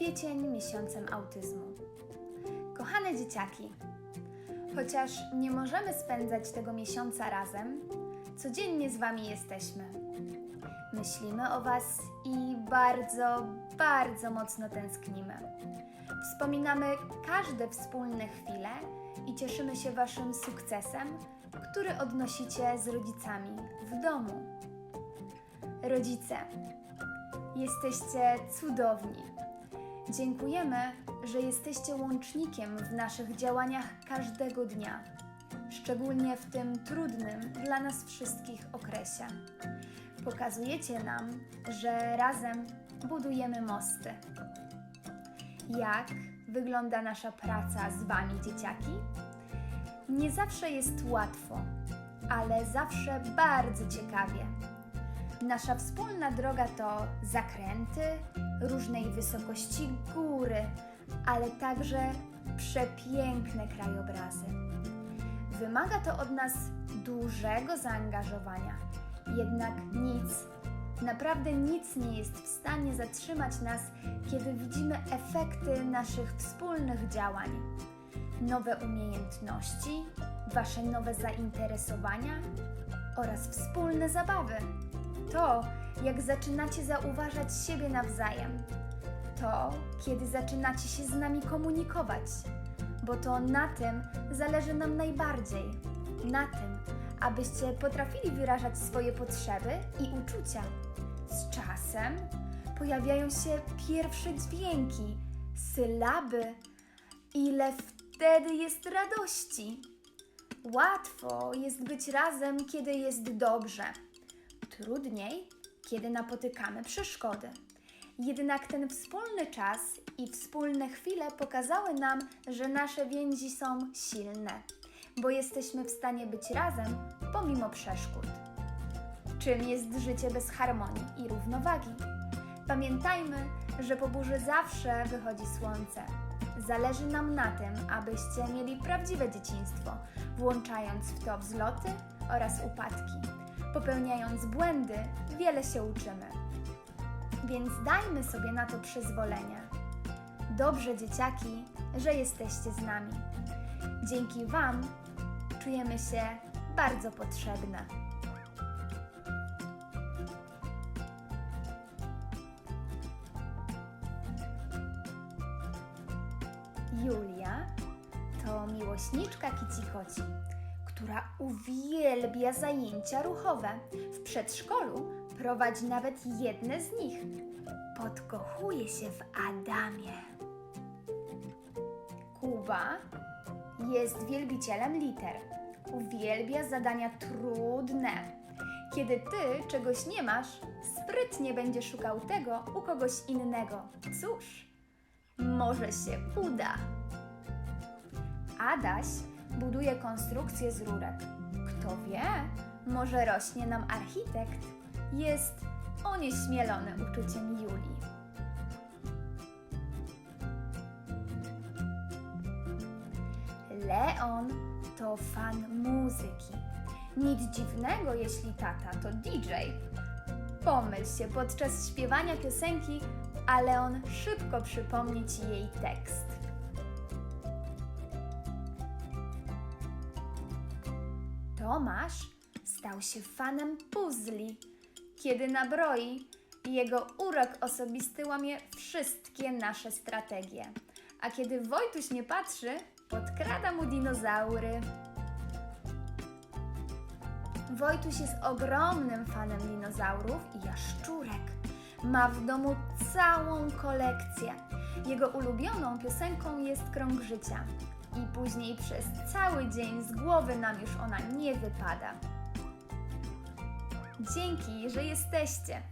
kwiecień miesiącem autyzmu. Kochane dzieciaki, chociaż nie możemy spędzać tego miesiąca razem, codziennie z Wami jesteśmy. Myślimy o Was i bardzo, bardzo mocno tęsknimy. Wspominamy każde wspólne chwile i cieszymy się Waszym sukcesem, który odnosicie z rodzicami w domu. Rodzice, jesteście cudowni. Dziękujemy, że jesteście łącznikiem w naszych działaniach każdego dnia, szczególnie w tym trudnym dla nas wszystkich okresie. Pokazujecie nam, że razem budujemy mosty. Jak wygląda nasza praca z Wami, dzieciaki? Nie zawsze jest łatwo, ale zawsze bardzo ciekawie. Nasza wspólna droga to zakręty, różnej wysokości góry, ale także przepiękne krajobrazy. Wymaga to od nas dużego zaangażowania, jednak nic, naprawdę nic nie jest w stanie zatrzymać nas, kiedy widzimy efekty naszych wspólnych działań. Nowe umiejętności, Wasze nowe zainteresowania oraz wspólne zabawy. To, jak zaczynacie zauważać siebie nawzajem. To, kiedy zaczynacie się z nami komunikować, bo to na tym zależy nam najbardziej. Na tym, abyście potrafili wyrażać swoje potrzeby i uczucia. Z czasem pojawiają się pierwsze dźwięki, sylaby. Ile wtedy jest radości! Łatwo jest być razem, kiedy jest dobrze. Trudniej, kiedy napotykamy przeszkody. Jednak ten wspólny czas i wspólne chwile pokazały nam, że nasze więzi są silne, bo jesteśmy w stanie być razem pomimo przeszkód. Czym jest życie bez harmonii i równowagi? Pamiętajmy, że po burzy zawsze wychodzi słońce. Zależy nam na tym, abyście mieli prawdziwe dzieciństwo, włączając w to wzloty oraz upadki. Popełniając błędy, wiele się uczymy. Więc dajmy sobie na to przyzwolenie. Dobrze, dzieciaki, że jesteście z nami. Dzięki Wam czujemy się bardzo potrzebne. Julia to miłośniczka kicikoci, która uwielbia zajęcia ruchowe. W przedszkolu prowadzi nawet jedne z nich. Podkochuje się w Adamie. Kuba jest wielbicielem liter. Uwielbia zadania trudne. Kiedy ty czegoś nie masz, sprytnie będzie szukał tego u kogoś innego. Cóż, może się uda. Adaś buduje konstrukcję z rurek. Kto wie, może rośnie nam architekt. Jest onieśmielony uczuciem Julii. Leon to fan muzyki. Nic dziwnego, jeśli tata to DJ. Pomyl się podczas śpiewania piosenki, ale on szybko przypomni ci jej tekst. Tomasz stał się fanem puzli. Kiedy nabroi, jego urok osobisty łamie wszystkie nasze strategie. A kiedy Wojtuś nie patrzy, podkrada mu dinozaury. Wojtuś jest ogromnym fanem dinozaurów i jaszczurek. Ma w domu całą kolekcję. Jego ulubioną piosenką jest Krąg Życia. I później przez cały dzień z głowy nam już ona nie wypada. Dzięki, że jesteście.